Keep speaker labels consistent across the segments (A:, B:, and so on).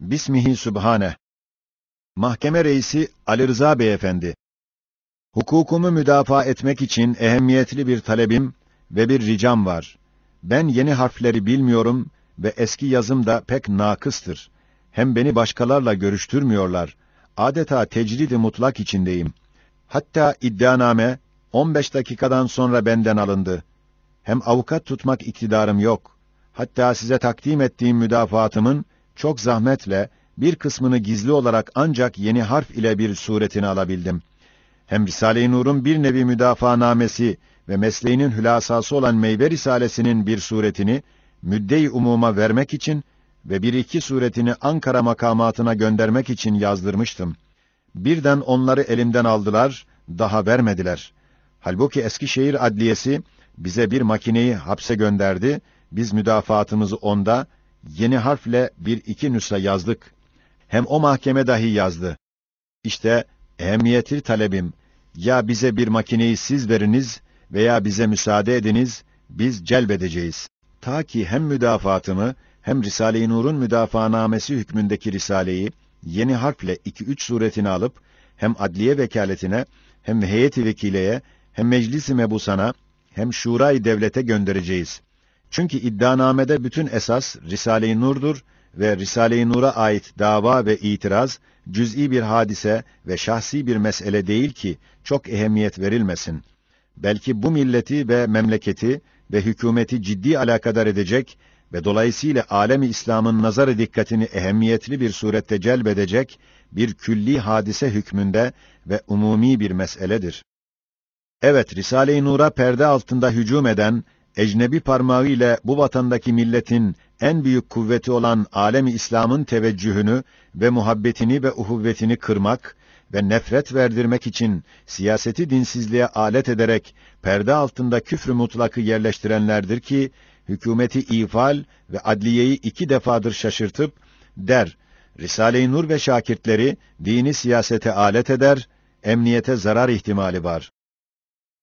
A: Bismihi Sübhane. Mahkeme reisi Ali Rıza Beyefendi. Hukukumu müdafaa etmek için ehemmiyetli bir talebim ve bir ricam var. Ben yeni harfleri bilmiyorum ve eski yazım da pek nakıstır. Hem beni başkalarla görüştürmüyorlar. Adeta tecrid-i mutlak içindeyim. Hatta iddianame 15 dakikadan sonra benden alındı. Hem avukat tutmak iktidarım yok. Hatta size takdim ettiğim müdafaatımın çok zahmetle bir kısmını gizli olarak ancak yeni harf ile bir suretini alabildim. Hem Risale-i Nur'un bir nevi müdafaanamesi ve mesleğinin hülasası olan Meyve Risalesi'nin bir suretini müdde-i umuma vermek için ve bir iki suretini Ankara makamatına göndermek için yazdırmıştım. Birden onları elimden aldılar, daha vermediler. Halbuki Eskişehir Adliyesi bize bir makineyi hapse gönderdi, biz müdafaatımızı onda, yeni harfle bir iki nüsha yazdık. Hem o mahkeme dahi yazdı. İşte ehemmiyetli talebim, ya bize bir makineyi siz veriniz veya bize müsaade ediniz, biz celbedeceğiz. Ta ki hem müdafaatımı, hem Risale-i Nur'un müdafaanamesi hükmündeki Risale'yi, yeni harfle iki üç suretini alıp, hem adliye vekaletine, hem heyeti vekileye, hem meclis-i mebusana, hem şurayı devlete göndereceğiz. Çünkü iddianamede bütün esas Risale-i Nur'dur ve Risale-i Nur'a ait dava ve itiraz cüz'i bir hadise ve şahsi bir mesele değil ki çok ehemmiyet verilmesin. Belki bu milleti ve memleketi ve hükümeti ciddi alakadar edecek ve dolayısıyla alemi İslam'ın nazarı dikkatini ehemmiyetli bir surette celbedecek bir külli hadise hükmünde ve umumi bir meseledir. Evet, Risale-i Nur'a perde altında hücum eden ecnebi parmağı ile bu vatandaki milletin en büyük kuvveti olan alemi İslam'ın teveccühünü ve muhabbetini ve uhuvvetini kırmak ve nefret verdirmek için siyaseti dinsizliğe alet ederek perde altında küfrü mutlakı yerleştirenlerdir ki hükümeti ifal ve adliyeyi iki defadır şaşırtıp der Risale-i Nur ve şakirtleri dini siyasete alet eder, emniyete zarar ihtimali var.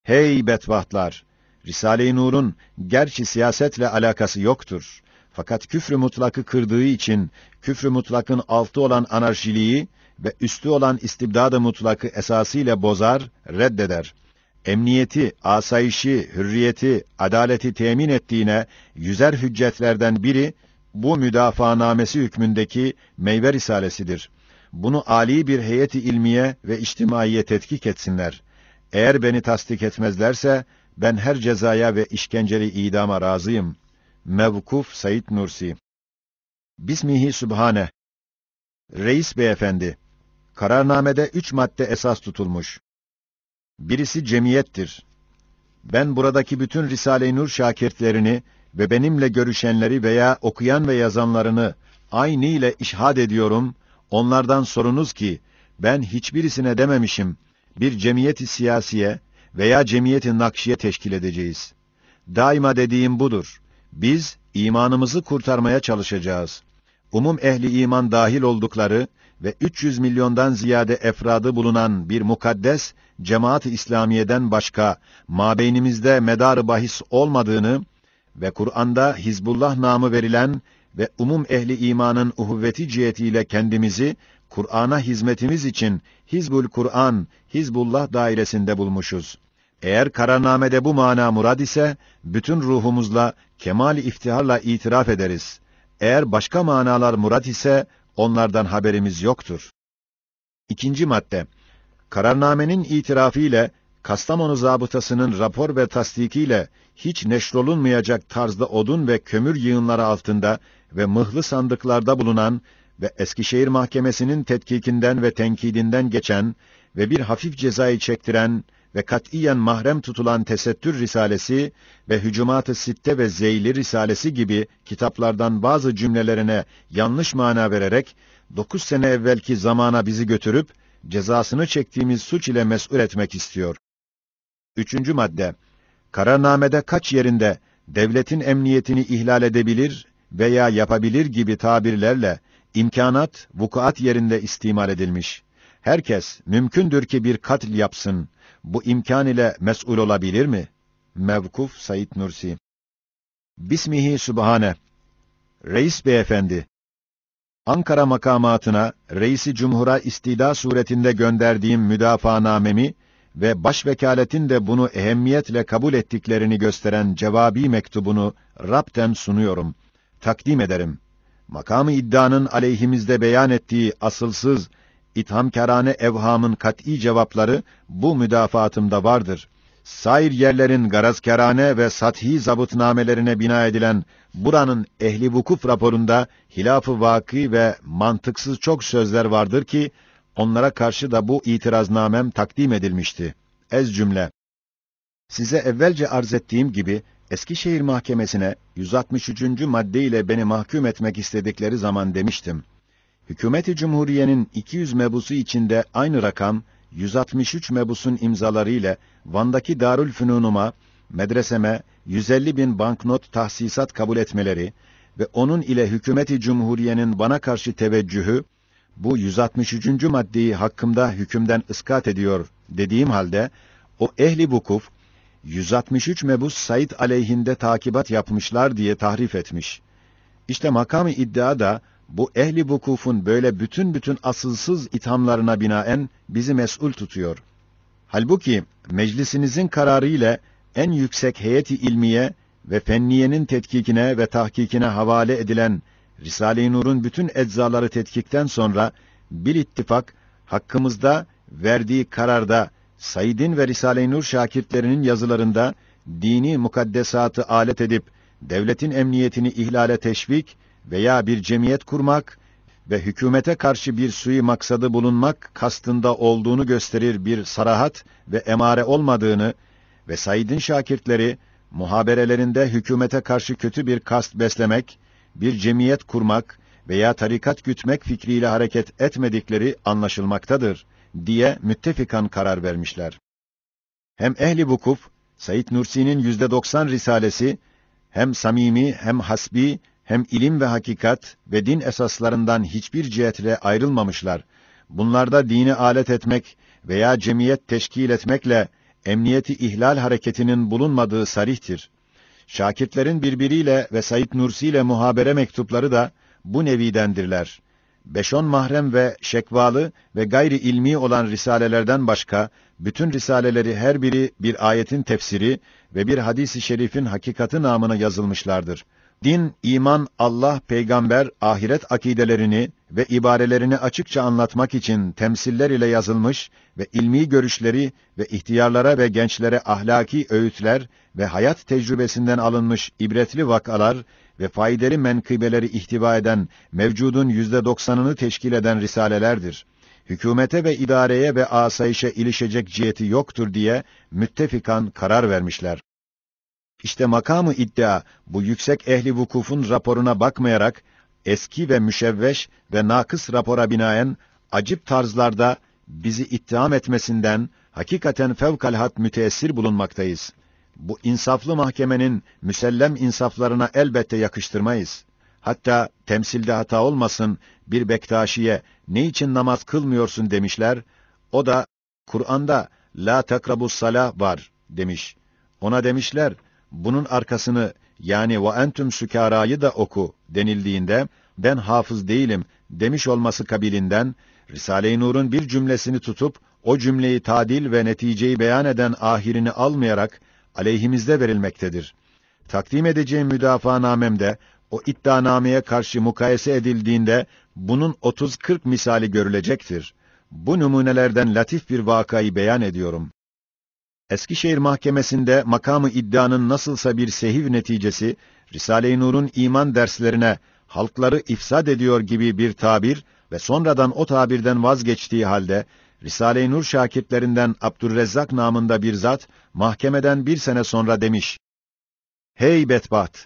A: Hey bedbahtlar! Risale-i Nur'un gerçi siyasetle alakası yoktur. Fakat küfrü mutlakı kırdığı için küfrü mutlakın altı olan anarşiliği ve üstü olan istibdad-ı mutlakı esasıyla bozar, reddeder. Emniyeti, asayişi, hürriyeti, adaleti temin ettiğine yüzer hüccetlerden biri bu müdafaanamesi hükmündeki meyve risalesidir. Bunu âli bir heyeti ilmiye ve içtimaiye tetkik etsinler. Eğer beni tasdik etmezlerse ben her cezaya ve işkenceli idama razıyım. Mevkuf Said Nursi Bismihi Sübhane Reis beyefendi, kararnamede üç madde esas tutulmuş. Birisi cemiyettir. Ben buradaki bütün Risale-i Nur şakirtlerini ve benimle görüşenleri veya okuyan ve yazanlarını aynı ile işhad ediyorum. Onlardan sorunuz ki, ben hiçbirisine dememişim, bir cemiyeti siyasiye veya cemiyeti nakşiye teşkil edeceğiz. Daima dediğim budur. Biz imanımızı kurtarmaya çalışacağız. Umum ehli iman dahil oldukları ve 300 milyondan ziyade efradı bulunan bir mukaddes cemaat-ı İslamiye'den başka mabeynimizde medar bahis olmadığını ve Kur'an'da Hizbullah namı verilen ve umum ehli imanın uhuvveti cihetiyle kendimizi Kur'an'a hizmetimiz için Hizbul Kur'an, Hizbullah dairesinde bulmuşuz. Eğer kararnamede bu mana murad ise, bütün ruhumuzla, kemal iftiharla itiraf ederiz. Eğer başka manalar murad ise, onlardan haberimiz yoktur. İkinci madde. Kararnamenin itirafı ile, Kastamonu zabıtasının rapor ve tasdikiyle, hiç neşrolunmayacak tarzda odun ve kömür yığınları altında ve mıhlı sandıklarda bulunan ve Eskişehir Mahkemesi'nin tetkikinden ve tenkidinden geçen ve bir hafif cezayı çektiren ve katiyen mahrem tutulan Tesettür Risalesi ve Hücumat-ı Sitte ve Zeyli Risalesi gibi kitaplardan bazı cümlelerine yanlış mana vererek, dokuz sene evvelki zamana bizi götürüp, cezasını çektiğimiz suç ile mesul etmek istiyor. Üçüncü madde, kararnamede kaç yerinde devletin emniyetini ihlal edebilir veya yapabilir gibi tabirlerle imkanat, vukuat yerinde istimal edilmiş. Herkes mümkündür ki bir katil yapsın. Bu imkan ile mes'ul olabilir mi? Mevkuf Said Nursi Bismihi Sübhane Reis beyefendi Ankara makamatına reisi cumhura istida suretinde gönderdiğim müdafaanamemi ve başvekaletin de bunu ehemmiyetle kabul ettiklerini gösteren cevabi mektubunu rapten sunuyorum. Takdim ederim. Makamı iddianın aleyhimizde beyan ettiği asılsız, ithamkarane evhamın kat'î cevapları bu müdafaatımda vardır. Sair yerlerin garazkârane ve sathi zabıtnamelerine bina edilen buranın ehli vukuf raporunda hilaf-ı vaki ve mantıksız çok sözler vardır ki onlara karşı da bu itiraznamem takdim edilmişti. Ez cümle. Size evvelce arz ettiğim gibi Eskişehir Mahkemesi'ne 163. madde ile beni mahkum etmek istedikleri zaman demiştim. Hükümeti Cumhuriye'nin 200 mebusu içinde aynı rakam 163 mebusun imzaları ile Van'daki Darül Fünunuma, medreseme 150 bin banknot tahsisat kabul etmeleri ve onun ile hükümeti Cumhuriye'nin bana karşı teveccühü, bu 163. maddeyi hakkımda hükümden ıskat ediyor dediğim halde, o ehli vukuf, 163 mebus Said aleyhinde takibat yapmışlar diye tahrif etmiş. İşte makamı iddia da bu ehli vukufun böyle bütün bütün asılsız ithamlarına binaen bizi mesul tutuyor. Halbuki meclisinizin kararı ile en yüksek heyeti ilmiye ve fenniyenin tetkikine ve tahkikine havale edilen Risale-i Nur'un bütün eczaları tetkikten sonra bir ittifak hakkımızda verdiği kararda Said'in ve Risale-i Nur şakirtlerinin yazılarında dini mukaddesatı alet edip devletin emniyetini ihlale teşvik veya bir cemiyet kurmak ve hükümete karşı bir sui maksadı bulunmak kastında olduğunu gösterir bir sarahat ve emare olmadığını ve Said'in şakirtleri muhaberelerinde hükümete karşı kötü bir kast beslemek, bir cemiyet kurmak veya tarikat gütmek fikriyle hareket etmedikleri anlaşılmaktadır diye müttefikan karar vermişler. Hem ehli vukuf, Said Nursi'nin yüzde doksan risalesi, hem samimi hem hasbi hem ilim ve hakikat ve din esaslarından hiçbir cihetle ayrılmamışlar. Bunlarda dini alet etmek veya cemiyet teşkil etmekle emniyeti ihlal hareketinin bulunmadığı sarihtir. Şakirtlerin birbiriyle ve Said Nursi ile muhabere mektupları da bu nevidendirler. Beş-on mahrem ve şekvalı ve gayri ilmi olan risalelerden başka, bütün risaleleri her biri bir ayetin tefsiri ve bir hadisi şerifin hakikati namına yazılmışlardır. Din, iman, Allah, peygamber, ahiret akidelerini ve ibarelerini açıkça anlatmak için temsiller ile yazılmış ve ilmi görüşleri ve ihtiyarlara ve gençlere ahlaki öğütler ve hayat tecrübesinden alınmış ibretli vakalar ve faydalı menkıbeleri ihtiva eden mevcudun yüzde doksanını teşkil eden risalelerdir. Hükümete ve idareye ve asayişe ilişecek ciheti yoktur diye müttefikan karar vermişler. İşte makamı iddia bu yüksek ehli vukufun raporuna bakmayarak eski ve müşevveş ve nakıs rapora binaen acip tarzlarda bizi ittiham etmesinden hakikaten fevkalhat müteessir bulunmaktayız. Bu insaflı mahkemenin müsellem insaflarına elbette yakıştırmayız. Hatta temsilde hata olmasın bir Bektaşi'ye ne için namaz kılmıyorsun demişler. O da Kur'an'da la takrabus salah var demiş. Ona demişler bunun arkasını yani ve entüm sükarayı da oku denildiğinde ben hafız değilim demiş olması kabilinden Risale-i Nur'un bir cümlesini tutup o cümleyi tadil ve neticeyi beyan eden ahirini almayarak aleyhimizde verilmektedir. Takdim edeceğim müdafaanamemde o iddianameye karşı mukayese edildiğinde bunun 30-40 misali görülecektir. Bu numunelerden latif bir vakayı beyan ediyorum. Eskişehir Mahkemesi'nde makamı iddianın nasılsa bir sehiv neticesi, Risale-i Nur'un iman derslerine halkları ifsad ediyor gibi bir tabir ve sonradan o tabirden vazgeçtiği halde, Risale-i Nur şakirtlerinden Abdurrezzak namında bir zat, mahkemeden bir sene sonra demiş, Hey bedbaht!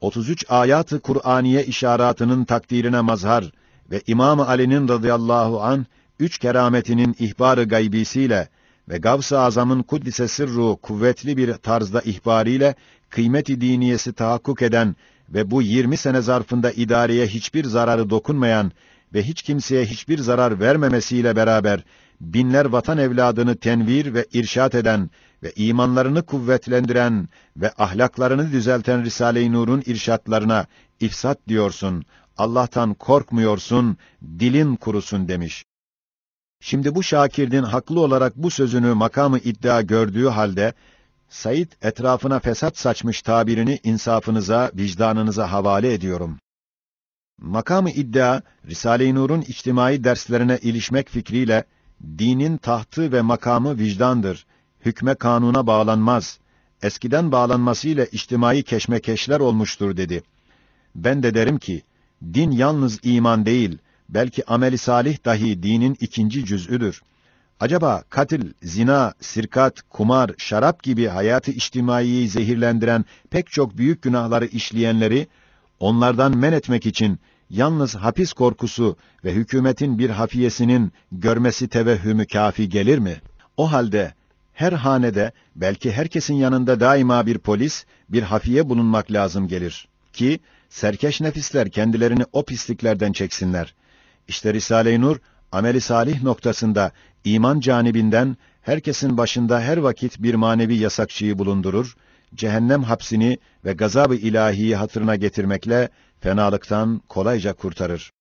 A: 33 ayatı Kur'aniye işaratının takdirine mazhar ve İmam Ali'nin radıyallahu an üç kerametinin ihbarı gaybisiyle ve Gavs-ı Azam'ın kuddise sırru kuvvetli bir tarzda ihbariyle kıymeti diniyesi tahakkuk eden ve bu 20 sene zarfında idareye hiçbir zararı dokunmayan ve hiç kimseye hiçbir zarar vermemesiyle beraber binler vatan evladını tenvir ve irşat eden ve imanlarını kuvvetlendiren ve ahlaklarını düzelten Risale-i Nur'un irşatlarına ifsat diyorsun. Allah'tan korkmuyorsun, dilin kurusun demiş. Şimdi bu Şakirdin haklı olarak bu sözünü makamı iddia gördüğü halde, Said etrafına fesat saçmış tabirini insafınıza, vicdanınıza havale ediyorum. Makamı iddia, Risale-i Nur'un içtimai derslerine ilişmek fikriyle, dinin tahtı ve makamı vicdandır, hükme kanuna bağlanmaz, eskiden bağlanmasıyla içtimai keşmekeşler olmuştur dedi. Ben de derim ki, din yalnız iman değil, belki ameli salih dahi dinin ikinci cüz'üdür. Acaba katil, zina, sirkat, kumar, şarap gibi hayatı içtimaiyi zehirlendiren pek çok büyük günahları işleyenleri, onlardan men etmek için yalnız hapis korkusu ve hükümetin bir hafiyesinin görmesi tevehhümü kafi gelir mi? O halde her hanede belki herkesin yanında daima bir polis, bir hafiye bulunmak lazım gelir ki serkeş nefisler kendilerini o pisliklerden çeksinler. İşte Risale-i Nur ameli salih noktasında iman canibinden herkesin başında her vakit bir manevi yasakçıyı bulundurur, cehennem hapsini ve gazabı ilahiyi hatırına getirmekle fenalıktan kolayca kurtarır.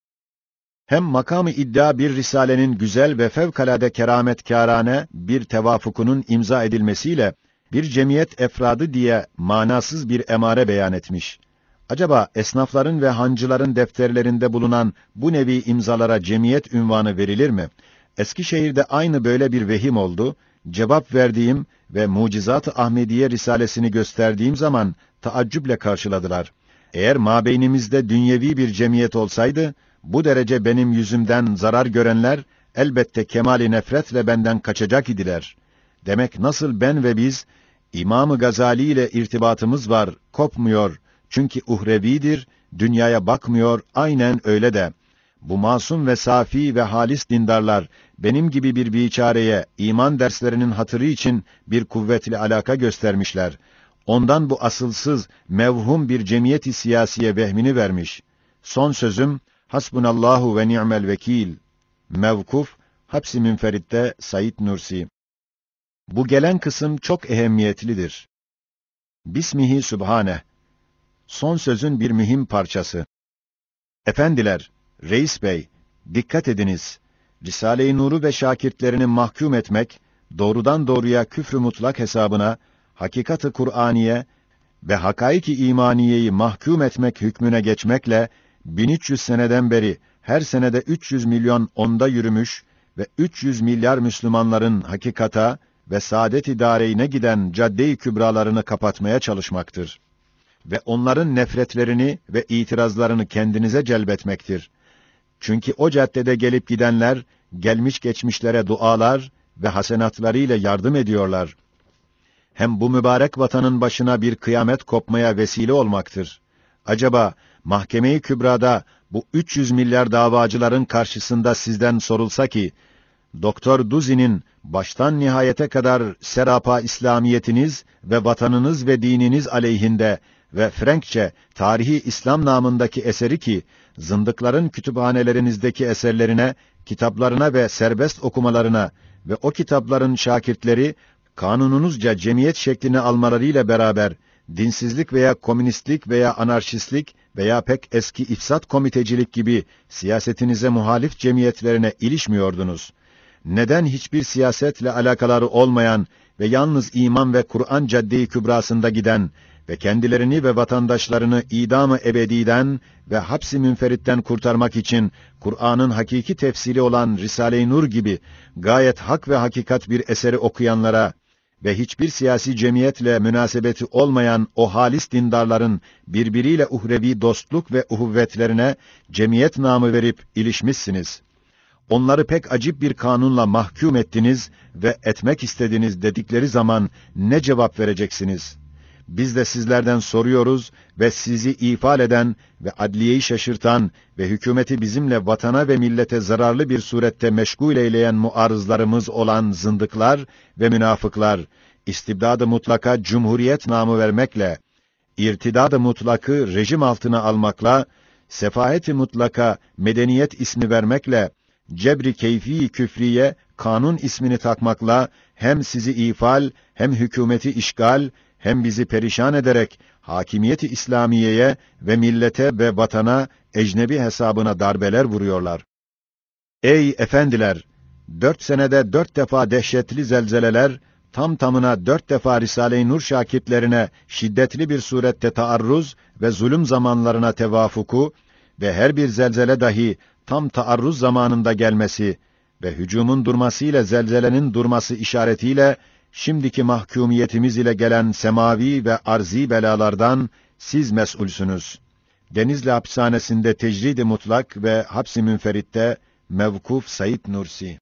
A: Hem makamı iddia bir risalenin güzel ve fevkalade kerametkârane bir tevafukunun imza edilmesiyle bir cemiyet efradı diye manasız bir emare beyan etmiş. Acaba esnafların ve hancıların defterlerinde bulunan bu nevi imzalara cemiyet ünvanı verilir mi? Eskişehir'de aynı böyle bir vehim oldu. Cevap verdiğim ve Mucizat-ı Ahmediye risalesini gösterdiğim zaman taaccüple karşıladılar. Eğer mabeynimizde dünyevi bir cemiyet olsaydı, bu derece benim yüzümden zarar görenler, elbette kemali nefretle benden kaçacak idiler. Demek nasıl ben ve biz, İmam-ı Gazali ile irtibatımız var, kopmuyor, çünkü uhrevidir, dünyaya bakmıyor, aynen öyle de. Bu masum ve safi ve halis dindarlar, benim gibi bir biçareye, iman derslerinin hatırı için bir kuvvetli alaka göstermişler. Ondan bu asılsız, mevhum bir cemiyeti siyasiye vehmini vermiş. Son sözüm, Hasbunallahu ve ni'mel vekil. Mevkuf, Hapsi Münferit'te Said Nursi. Bu gelen kısım çok ehemmiyetlidir. Bismihi Sübhane. Son sözün bir mühim parçası. Efendiler, Reis Bey, dikkat ediniz. Risale-i Nur'u ve şakirtlerini mahkum etmek, doğrudan doğruya küfrü mutlak hesabına, hakikat-ı Kur'aniye ve hakaiki imaniyeyi mahkum etmek hükmüne geçmekle 1300 seneden beri her senede 300 milyon onda yürümüş ve 300 milyar Müslümanların hakikata ve saadet-i dareyine giden cadde-i kübralarını kapatmaya çalışmaktır. Ve onların nefretlerini ve itirazlarını kendinize celbetmektir. Çünkü o caddede gelip gidenler, gelmiş geçmişlere dualar ve hasenatlarıyla yardım ediyorlar. Hem bu mübarek vatanın başına bir kıyamet kopmaya vesile olmaktır. Acaba Mahkeme-i Kübra'da bu 300 milyar davacıların karşısında sizden sorulsa ki, Doktor Duzi'nin baştan nihayete kadar serapa İslamiyetiniz ve vatanınız ve dininiz aleyhinde ve Frenkçe tarihi İslam namındaki eseri ki zındıkların kütüphanelerinizdeki eserlerine, kitaplarına ve serbest okumalarına ve o kitapların şakirtleri kanununuzca cemiyet şeklini almalarıyla beraber dinsizlik veya komünistlik veya anarşistlik veya pek eski ifsat komitecilik gibi siyasetinize muhalif cemiyetlerine ilişmiyordunuz. Neden hiçbir siyasetle alakaları olmayan ve yalnız iman ve Kur'an cadde-i kübrasında giden ve kendilerini ve vatandaşlarını idam-ı ebediden ve hapsi münferitten kurtarmak için Kur'an'ın hakiki tefsiri olan Risale-i Nur gibi gayet hak ve hakikat bir eseri okuyanlara ve hiçbir siyasi cemiyetle münasebeti olmayan o halis dindarların birbiriyle uhrevi dostluk ve uhuvvetlerine cemiyet namı verip ilişmişsiniz. Onları pek acip bir kanunla mahkum ettiniz ve etmek istediniz dedikleri zaman ne cevap vereceksiniz? Biz de sizlerden soruyoruz ve sizi ifade eden ve adliyeyi şaşırtan ve hükümeti bizimle vatana ve millete zararlı bir surette meşgul eyleyen muarızlarımız olan zındıklar ve münafıklar, istibdad-ı mutlaka cumhuriyet namı vermekle, irtidad-ı mutlakı rejim altına almakla, sefahet-i mutlaka medeniyet ismi vermekle, cebri keyfi küfriye kanun ismini takmakla hem sizi ifal hem hükümeti işgal hem bizi perişan ederek hakimiyeti İslamiye'ye ve millete ve vatana ecnebi hesabına darbeler vuruyorlar. Ey efendiler! Dört senede dört defa dehşetli zelzeleler, tam tamına dört defa Risale-i Nur şakirtlerine şiddetli bir surette taarruz ve zulüm zamanlarına tevafuku ve her bir zelzele dahi tam taarruz zamanında gelmesi ve hücumun durması ile zelzelenin durması işaretiyle şimdiki mahkumiyetimiz ile gelen semavi ve arzi belalardan siz mesulsünüz. Denizli hapishanesinde tecrid-i mutlak ve hapsi münferitte mevkuf Said Nursi